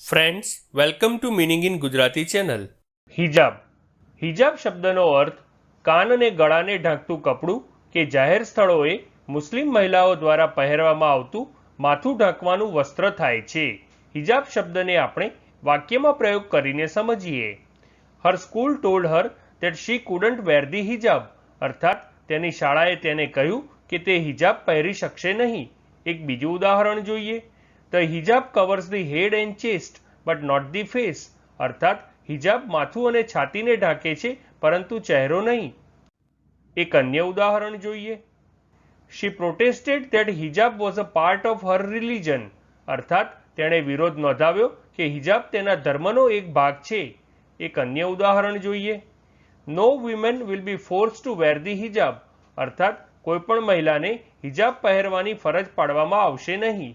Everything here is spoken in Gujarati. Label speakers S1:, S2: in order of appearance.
S1: Friends welcome to meaning in Gujarati channel
S2: હિજાબ. હિજાબ શબ્દનો અર્થ કાન અને ગળાને ઢાંકતું કપડું કે જાહેર સ્થળોએ મુસ્લિમ મહિલાઓ દ્વારા પહેરવામાં આવતું માથું ઢાંકવાનું વસ્ત્ર થાય છે. હિજાબ શબ્દને આપણે વાક્યમાં પ્રયોગ કરીને સમજીએ. Her school told her that she couldn't wear the hijab અર્થાત તેની શાળાએ તેને કહ્યું કે તે હિજાબ પહેરી શકશે નહીં. એક બીજું ઉદાહરણ જોઈએ. The hijab covers the head and chest but not the face અર્થાત હિજાબ માથું અને છાતીને ઢાંકે છે, પરંતુ ચહેરો નહીં. એક અન્ય ઉદાહરણ જોઈએ. She protested that hijab was a part of her religion અર્થાત, તેણે વિરોધ નોંધાવ્યો કે હિજાબ તેના ધર્મનો એક ભાગ છે. એક અન્ય ઉદાહરણ જોઈએ. No women will be force to wear the hijab અર્થાત કોઈપણ મહિલાને હિજાબ પહેરવાની ફરજ પાડવામાં આવશે નહીં.